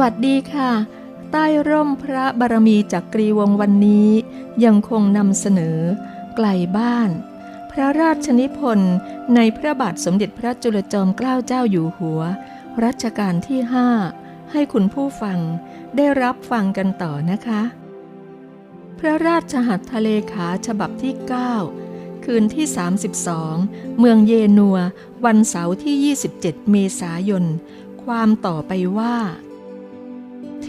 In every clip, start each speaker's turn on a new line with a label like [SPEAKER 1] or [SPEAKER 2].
[SPEAKER 1] วัสดีค่ะ ใต้ร่มพระบารมีจากกรีวงวันนี้ ยังคงนำเสนอ ไกลบ้าน พระราชนิพนธ์ในพระบาทสมเด็จพระจุลจอมเกล้าเจ้าอยู่หัว รัชกาลที่5ให้คุณผู้ฟังได้รับฟังกันต่อนะคะ พระราชหัตถเลขาฉบับที่ 9 คืนที่ 32 เมืองเยนัว วันเสาร์ที่ 27 เมษายน ความต่อไปว่า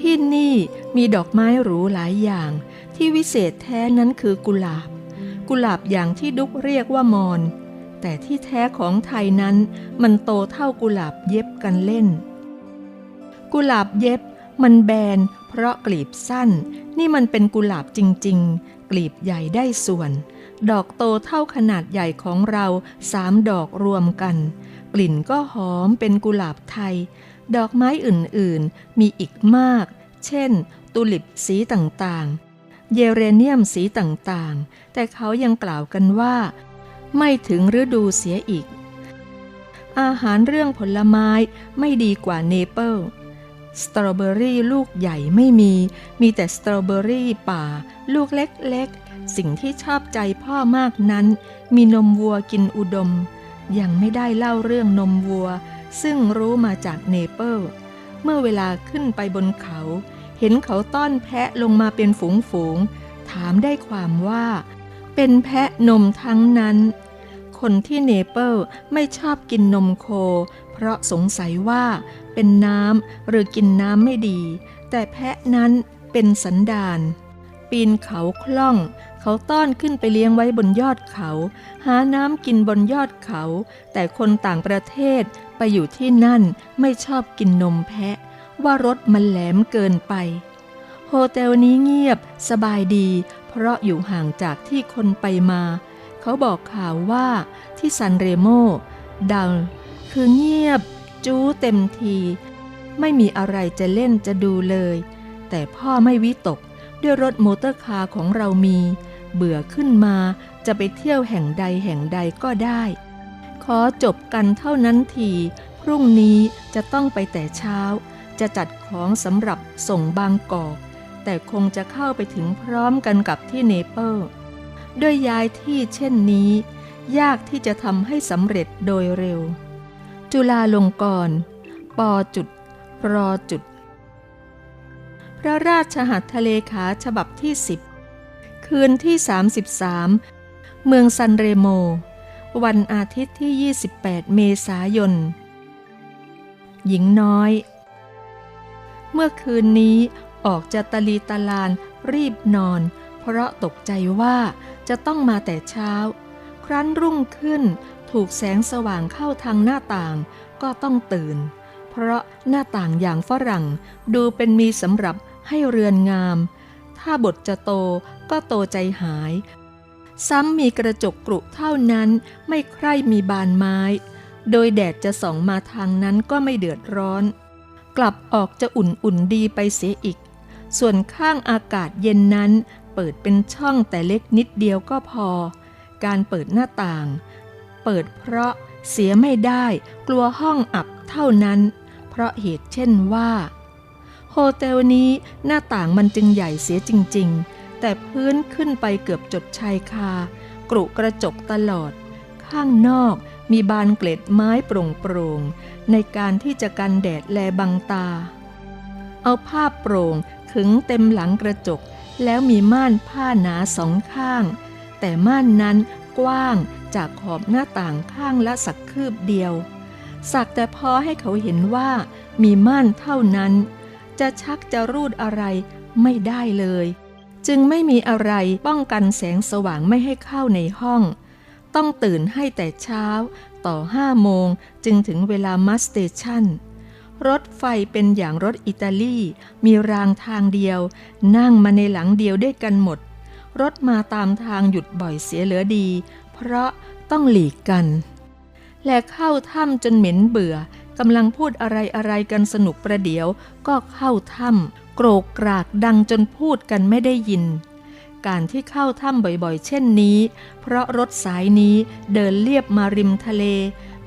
[SPEAKER 1] ที่นี่มีดอกไม้หรูหลายอย่าง ที่วิเศษแท้นั้นคือกุหลาบ กุหลาบอย่างที่ดุกเรียกว่ามอน แต่ที่แท้ของไทยนั้นมันโตเท่ากุหลาบเย็บกันเล่น กุหลาบเย็บมันแบนเพราะกลีบสั้น นี่มันเป็นกุหลาบจริง ๆ กลีบใหญ่ได้ส่วน ดอกโตเท่าขนาดใหญ่ของเราสามดอกรวมกัน กลิ่นก็หอมเป็นกุหลาบไทย ดอกไม้อื่นๆ มีอีกมาก เช่น ตุลิปสีต่างๆ เยเรเนียมสีต่างๆ แต่เขายังกล่าวกันว่า ไม่ถึงฤดูเสียอีก อาหารเรื่องผลไม้ไม่ดีกว่าเนเปิลสตรอเบอรี่ลูกใหญ่ไม่มี มีแต่สตรอเบอรี่ป่า ลูกเล็กๆ สิ่งที่ชอบใจพ่อมากนั้น มีนมวัวกินอุดม ยังไม่ได้เล่าเรื่องนมวัว ซึ่งรู้มาจากเนเปิลเมื่อเวลาขึ้นไปบนเขา เห็นเขาต้อนแพะลงมาเป็นฝูงๆถามได้ความว่า เป็นแพะนมทั้งนั้น คนที่เนเปิลไม่ชอบกินนมโค เพราะสงสัยว่าเป็นน้ำหรือกินน้ำไม่ดี แต่แพะนั้นเป็นสันดานปีนเขาคล่อง เขาต้อนขึ้นไปเลี้ยงไว้บนยอดเขา หาน้ำกินบนยอดเขา แต่คนต่างประเทศไปอยู่ที่นั่นไม่ชอบกินนมแพะ ว่ารสมันแหลมเกินไป โฮเทลนี้เงียบสบายดี เพราะอยู่ห่างจากที่คนไปมา เขาบอกข่าวว่าที่ซันเรโมดังคือเงียบ จู้เต็มที ไม่มีอะไรจะเล่นจะดูเลย แต่พ่อไม่วิตกด้วยรถมอเตอร์คาร์ของเรามี เบื่อขึ้นมาจะไปเที่ยวแห่งใดแห่งใดก็ได้ ขอจบกันเท่านั้นที พรุ่งนี้จะต้องไปแต่เช้า จะจัดของสำหรับส่งบางกอก แต่คงจะเข้าไปถึงพร้อมกันกับที่เนเปิลด้วยย้ายที่เช่นนี้ ยากที่จะทำให้สำเร็จโดยเร็ว จุฬาลงกรณ์ปจุดรอจุด พระราชหัตถเลขาฉบับที่10 คืนที่ 33 เมืองซันเรโม วันอาทิตย์ที่ 28 เมษายน หญิงน้อย เมื่อคืนนี้ออกจะตะลีตะลานรีบนอน เพราะตกใจว่าจะต้องมาแต่เช้า ครั้นรุ่งขึ้นถูกแสงสว่างเข้าทางหน้าต่างก็ต้องตื่น เพราะหน้าต่างอย่างฝรั่งดูเป็นมีสำหรับให้เรือนงาม ถ้าบทจะโต ก็โตใจหาย ซ้ำมีกระจกกรุเท่านั้นไม่ใคร่มีบานไม้ โดยแดดจะส่องมาทางนั้นก็ไม่เดือดร้อน กลับออกจะอุ่นๆดีไปเสียอีก ส่วนข้างอากาศเย็นนั้น เปิดเป็นช่องแต่เล็กนิดเดียวก็พอ การเปิดหน้าต่าง เปิดเพราะเสียไม่ได้กลัวห้องอับเท่านั้น เพราะเหตุเช่นว่า โฮเทลนี้หน้าต่างมันจึงใหญ่เสียจริง ๆ แต่พื้นขึ้นไปเกือบจดชายคากรุกระจกตลอด ข้างนอกมีบานเกล็ดไม้โปร่งๆในการที่จะกันแดดแลบังตา เอาผ้าโปร่งขึงเต็มหลังกระจก แล้วมีม่านผ้าหนาสองข้าง แต่ม่านนั้นกว้างจากขอบหน้าต่างข้างละสักคืบเดียว สักแต่พอให้เขาเห็นว่ามีม่านเท่านั้น จะชักจะรูดอะไรไม่ได้เลย จึงไม่มีอะไรป้องกันแสงสว่างไม่ให้เข้าในห้อง ต้องตื่นให้แต่เช้า ต่อห้าโมงจึงถึงเวลามัสเตชันรถไฟเป็นอย่างรถอิตาลี มีรางทางเดียว นั่งมาในหลังเดียวด้วยกันหมด รถมาตามทางหยุดบ่อยเสียเหลือดี เพราะต้องหลีกกัน และเข้าถ้ำจนเหม็นเบื่อ กำลังพูดอะไรอะไรกันสนุกประเดี๋ยว ก็เข้าถ้ำโกรกกรากดังจนพูดกันไม่ได้ยิน การที่เข้าถ้ำบ่อยๆ เช่นนี้ เพราะรถสายนี้เดินเลียบมาริมทะเล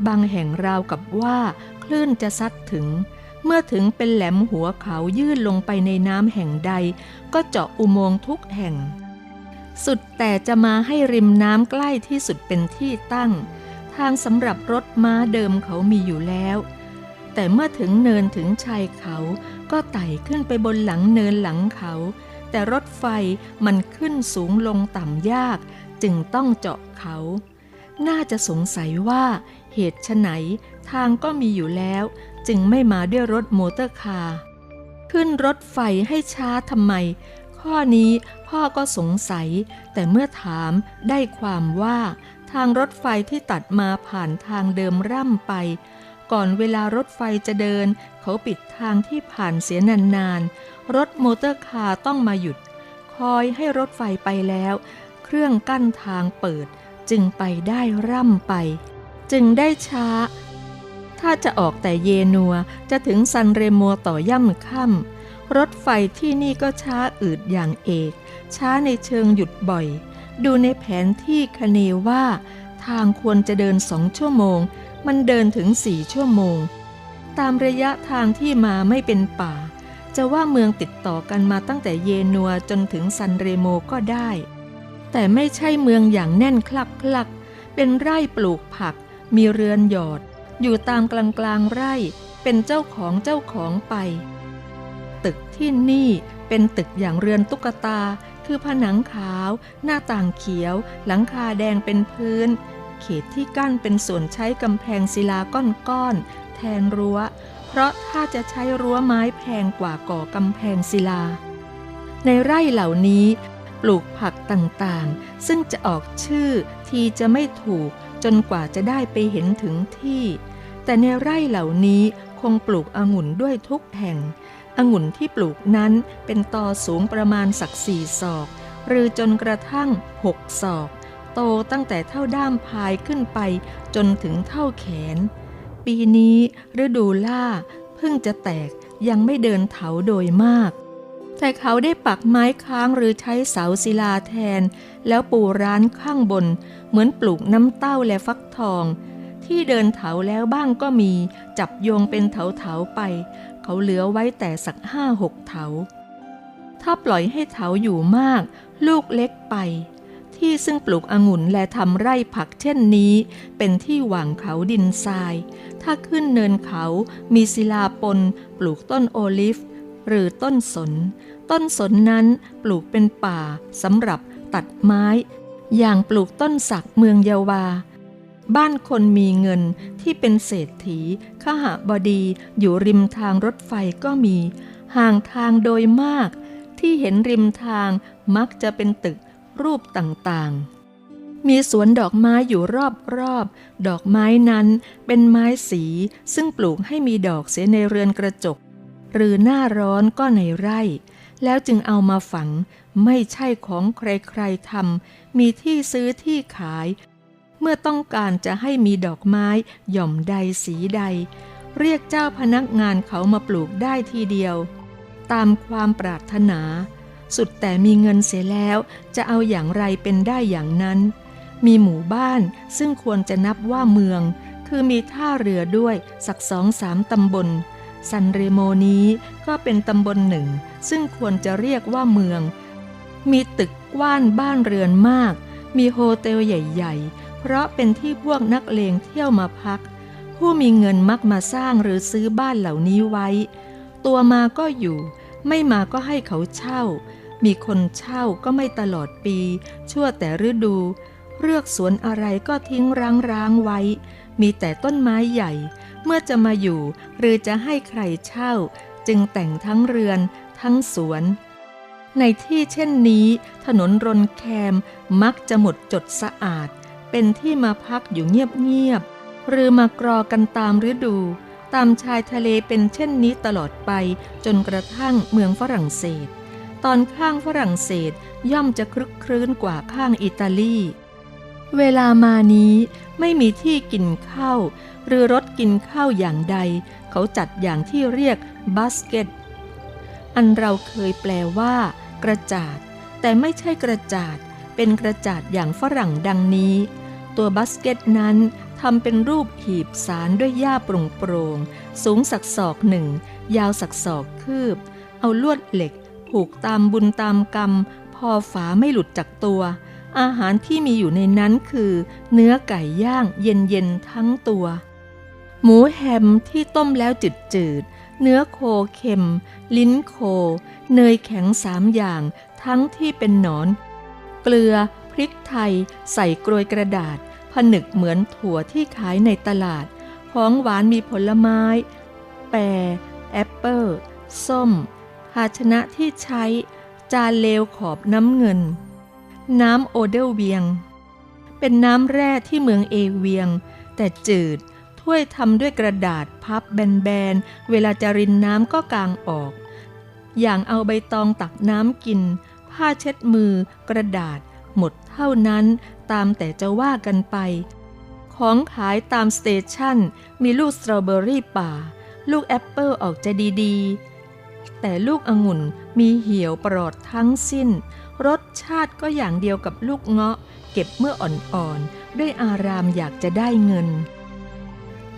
[SPEAKER 1] บางแห่งราวกับว่าคลื่นจะซัดถึงเเมื่อถึงเป็นแหลมหัวเขายื่นลงไปในน้ำแห่งใด ก็เจาะอุโมงค์ทุกแห่ง สุดแต่จะมาให้ริมน้ำใกล้ที่สุดเป็นที่ตั้ง ทางสำหรับรถม้าเดิมเขามีอยู่แล้ว แต่เมื่อถึงเนินถึงชายเขาก็ไต่ขึ้นไปบนหลังเนินหลังเขา แต่รถไฟมันขึ้นสูงลงต่ำยาก จึงต้องเจาะเขา น่าจะสงสัยว่าเหตุไฉนทางก็มีอยู่แล้ว จึงไม่มาด้วยรถมอเตอร์คาร์ขึ้นรถไฟให้ช้าทำไม ข้อนี้พ่อก็สงสัย แต่เมื่อถามได้ความว่า ทางรถไฟที่ตัดมาผ่านทางเดิมร่ำไป ก่อนเวลารถไฟจะเดิน เขาปิดทางที่ผ่านเสียนานๆ รถมอเตอร์คาร์ต้องมาหยุด คอยให้รถไฟไปแล้ว เครื่องกั้นทางเปิด จึงไปได้ร่ำไป จึงได้ช้า ถ้าจะออกแต่เยนัวจะถึงซันเรโมต่อย่ำค่ำรถไฟที่นี่ก็ช้าอืดอย่างเอก ช้าในเชิงหยุดบ่อย ดูในแผนที่คเนว่า ทางควรจะเดินสองชั่วโมง มันเดินถึงสี่ชั่วโมง ตามระยะทางที่มาไม่เป็นป่า จะว่าเมืองติดต่อกันมาตั้งแต่เยนัวจนถึงซันเรโมก็ได้ แต่ไม่ใช่เมืองอย่างแน่นคลักคลัก เป็นไร่ปลูกผัก มีเรือนหยอด อยู่ตามกลางกลางไร่ เป็นเจ้าของเจ้าของไป ตึกที่นี่เป็นตึกอย่างเรือนตุ๊กตา คือผนังขาว หน้าต่างเขียว หลังคาแดงเป็นพื้น เขตที่กั้นเป็นส่วนใช้กำแพงศิลาก้อนๆแทนรั้ว เพราะถ้าจะใช้รั้วไม้แพงกว่าก่อกำแพงศิลา ในไร่เหล่านี้ปลูกผักต่างๆ ซึ่งจะออกชื่อทีจะไม่ถูกจนกว่าจะได้ไปเห็นถึงที่ แต่ในไร่เหล่านี้คงปลูกองุ่นด้วยทุกแห่ง องุ่นที่ปลูกนั้นเป็นตอสูงประมาณสักสี่ศอก หรือจนกระทั่งหกศอก โตตั้งแต่เท่าด้ามพายขึ้นไปจนถึงเท่าแขน ปีนี้ฤดูล่าเพิ่งจะแตกยังไม่เดินเถาโดยมาก แต่เขาได้ปักไม้ค้างหรือใช้เสาศิลาแทน แล้วปูร้านข้างบน เหมือนปลูกน้ำเต้าและฟักทอง ที่เดินเถาแล้วบ้างก็มีจับโยงเป็นเถาๆไป เขาเหลือไว้แต่สักห้าหกเถาถ้าปล่อยให้เถาอยู่มาก ลูกเล็กไป ที่ซึ่งปลูกองุ่นและทำไร่ผักเช่นนี้ เป็นที่หว่างเขาดินทราย ถ้าขึ้นเนินเขามีศิลาปน ปลูกต้นโอลิฟ หรือต้นสน ต้นสนนั้นปลูกเป็นป่าสำหรับตัดไม้ อย่างปลูกต้นสักเมืองเยาวา บ้านคนมีเงินที่เป็นเศรษฐีขหบดีอยู่ริมทางรถไฟก็มี ห่างทางโดยมาก ที่เห็นริมทางมักจะเป็นตึก รูปต่างๆ มีสวนดอกไม้อยู่รอบๆ ดอกไม้นั้นเป็นไม้สีซึ่งปลูกให้มีดอกเสียในเรือนกระจก หรือหน้าร้อนก็ในไร่ แล้วจึงเอามาฝังไม่ใช่ของใครๆทำมีที่ซื้อที่ขาย เมื่อต้องการจะให้มีดอกไม้หย่อมใดสีใด เรียกเจ้าพนักงานเขามาปลูกได้ทีเดียว ตามความปรารถนา สุดแต่มีเงินเสียแล้วจะเอาอย่างไรเป็นได้อย่างนั้น มีหมู่บ้านซึ่งควรจะนับว่าเมือง คือมีท่าเรือด้วยสักสองสามตำบล ซันเรโมนี้ก็เป็นตำบลหนึ่ง ซึ่งควรจะเรียกว่าเมือง มีตึกกว้านบ้านเรือนมาก มีโฮเทลใหญ่ ๆ เพราะเป็นที่พวกนักเลงเที่ยวมาพัก ผู้มีเงินมักมาสร้างหรือซื้อบ้านเหล่านี้ไว้ ตัวมาก็อยู่ ไม่มาก็ให้เขาเช่า มีคนเช่าก็ไม่ตลอดปี ชั่วแต่ฤดู เลือกสวนอะไรก็ทิ้งร้างๆไว้ มีแต่ต้นไม้ใหญ่ เมื่อจะมาอยู่ หรือจะให้ใครเช่า จึงแต่งทั้งเรือน ทั้งสวน ในที่เช่นนี้ ถนนรนแคมมักจะหมดจดสะอาด เป็นที่มาพักอยู่เงียบๆหรือมากรอกันตามฤดู ตามชายทะเลเป็นเช่นนี้ตลอดไปจนกระทั่งเมืองฝรั่งเศส ตอนข้างฝรั่งเศสย่อมจะคลึกครื้นกว่าข้างอิตาลี เวลามานี้ไม่มีที่กินข้าวหรือรถกินข้าวอย่างใด เขาจัดอย่างที่เรียกบาสเกต อันเราเคยแปลว่า กระจาด แต่ไม่ใช่กระจาด เป็นกระจาดอย่างฝรั่งดังนี้ ตัวบาสเกตนั้น ทำเป็นรูปหีบสารด้วยหญ้าโปร่งๆสูงสักศอกหนึ่ง ยาวสักศอกคืบ เอาลวดเหล็ก ผูกตามบุญตามกรรม พอฝาไม่หลุดจากตัว อาหารที่มีอยู่ในนั้นคือ เนื้อไก่ย่างเย็นๆทั้งตัว หมูแฮมที่ต้มแล้วจืดๆ เนื้อโคเค็ม ลิ้นโค เนยแข็งสามอย่าง ทั้งที่เป็นหนอน เกลือ พริกไทย ใส่กรวยกระดาษ ผนึกเหมือนถั่วที่ขายในตลาด ของหวานมีผลไม้ แปรแอปเปิลส้ม ภาชนะที่ใช้ จานเลวขอบน้ำเงิน น้ำโอเดลเวียง เป็นน้ำแร่ที่เมืองเอเวียง แต่จืด ถ้วยทำด้วยกระดาษพับแบนๆ เวลาจะรินน้ำก็กางออก อย่างเอาใบตองตักน้ำกิน ผ้าเช็ดมือกระดาษหมดเท่านั้น ตามแต่จะว่ากันไป ของขายตามสเตชันมีลูกสตรอเบอรี่ป่า ลูกแอปเปิลออกจะดีๆ แต่ลูกองุ่นมีเหี่ยวปลอดทั้งสิ้น รสชาติก็อย่างเดียวกับลูกเงาะ เก็บเมื่ออ่อนๆ ด้วยอารามอยากจะได้เงิน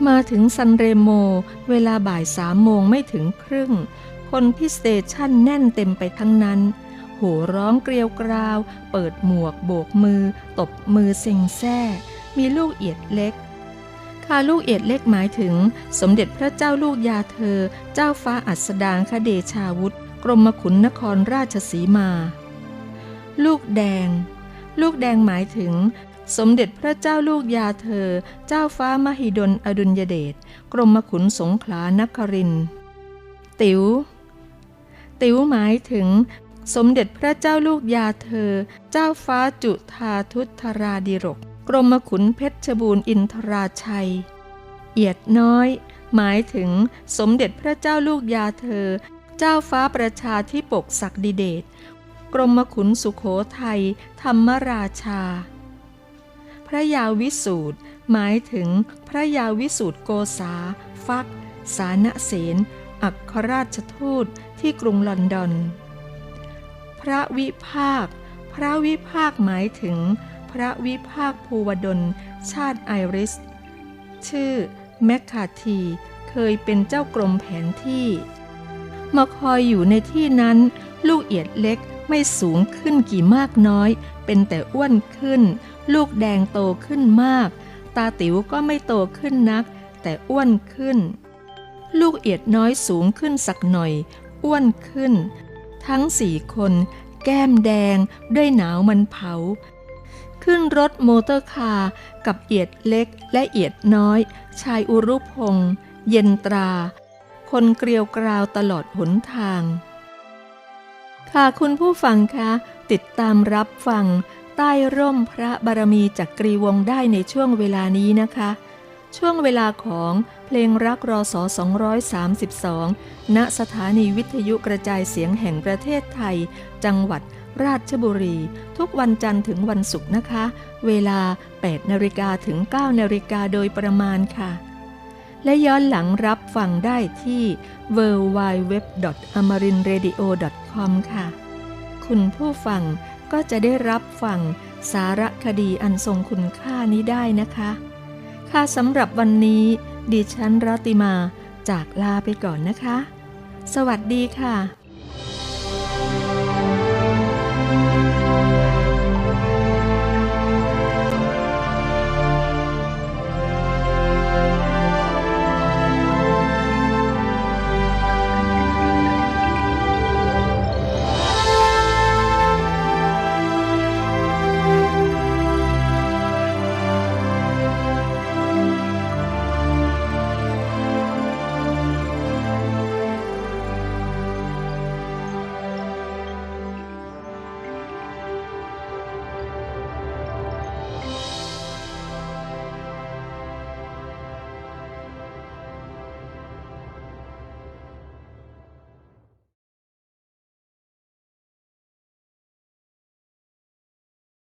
[SPEAKER 1] มาถึงซันเรโม เวลาบ่ายสามโมงไม่ถึงครึ่ง คนที่สเตชันแน่นเต็มไปทั้งนั้น โห่ร้องเกลียวกราว เปิดหมวกโบกมือ ตบมือเซ็งแซ่มีลูกเอียดเล็กค่าลูกเอียดเล็กหมายถึง สมเด็จพระเจ้าลูกยาเธอ เจ้าฟ้าอัสดางคเดชาวุธ กรมขุนนครราชสีมา ลูกแดง ลูกแดงหมายถึง สมเด็จพระเจ้าลูกยาเธอ เจ้าฟ้ามหิดลอดุลยเดช กรมขุนสงขลานคริน ติ๋ว ติ๋วหมายถึง สมเด็จพระเจ้าลูกยาเธอ เจ้าฟ้าจุธาทุธราดิรก กรมขุนเพชรบูรณ์อินทราชัย เอียดน้อย หมายถึงสมเด็จพระเจ้าลูกยาเธอ เจ้าฟ้าประชาธิปกศักดิเดช กรมขุนสุขโขทัยธรรมราชา พระยาวิสูตรหมายถึงพระยาวิสูตรโกษา ฟัก สานเสนอัครราชทูตที่กรุงลอนดอน พระวิภาค พระวิภาคหมายถึง พระวิภาคภูวดล ชาติไอริส ชื่อแมคคาทีเคยเป็นเจ้ากรมแผนที่ มาคอยอยู่ในที่นั้น ลูกเอียดเล็กไม่สูงขึ้นกี่มากน้อย เป็นแต่อ้วนขึ้น ลูกแดงโตขึ้นมาก ตาติ๋วก็ไม่โตขึ้นนัก แต่อ้วนขึ้น ลูกเอียดน้อยสูงขึ้นสักหน่อย อ้วนขึ้น ทั้งสี่คนแก้มแดงด้วยหนาวมันเผา ขึ้นรถโมเตอร์คาร์กับเอียดเล็กและเอียดน้อย ชายอุรุพงษ์เย็นตรา คนเกลียวกราวตลอดหนทาง ค่ะคุณผู้ฟังคะ ติดตามรับฟังใต้ร่มพระบารมีจากกรีวงได้ในช่วงเวลานี้นะคะ ช่วงเวลาของ เพลงรักรอสอ232 ณ สถานีวิทยุกระจายเสียงแห่งประเทศไทย จังหวัดราชบุรี ทุกวันจันทร์ถึงวันศุกร์นะคะ เวลา 8นาฬิกาถึง 9นาฬิกาโดยประมาณค่ะ และย้อนหลังรับฟังได้ที่ www.amarinradio.com ค่ะ คุณผู้ฟังก็จะได้รับฟังสารคดีอันทรงคุณค่านี้ได้นะคะ ค่ะสำหรับวันนี้ ดิฉันรัติมาจากลาไปก่อนนะคะ สวัสดีค่ะ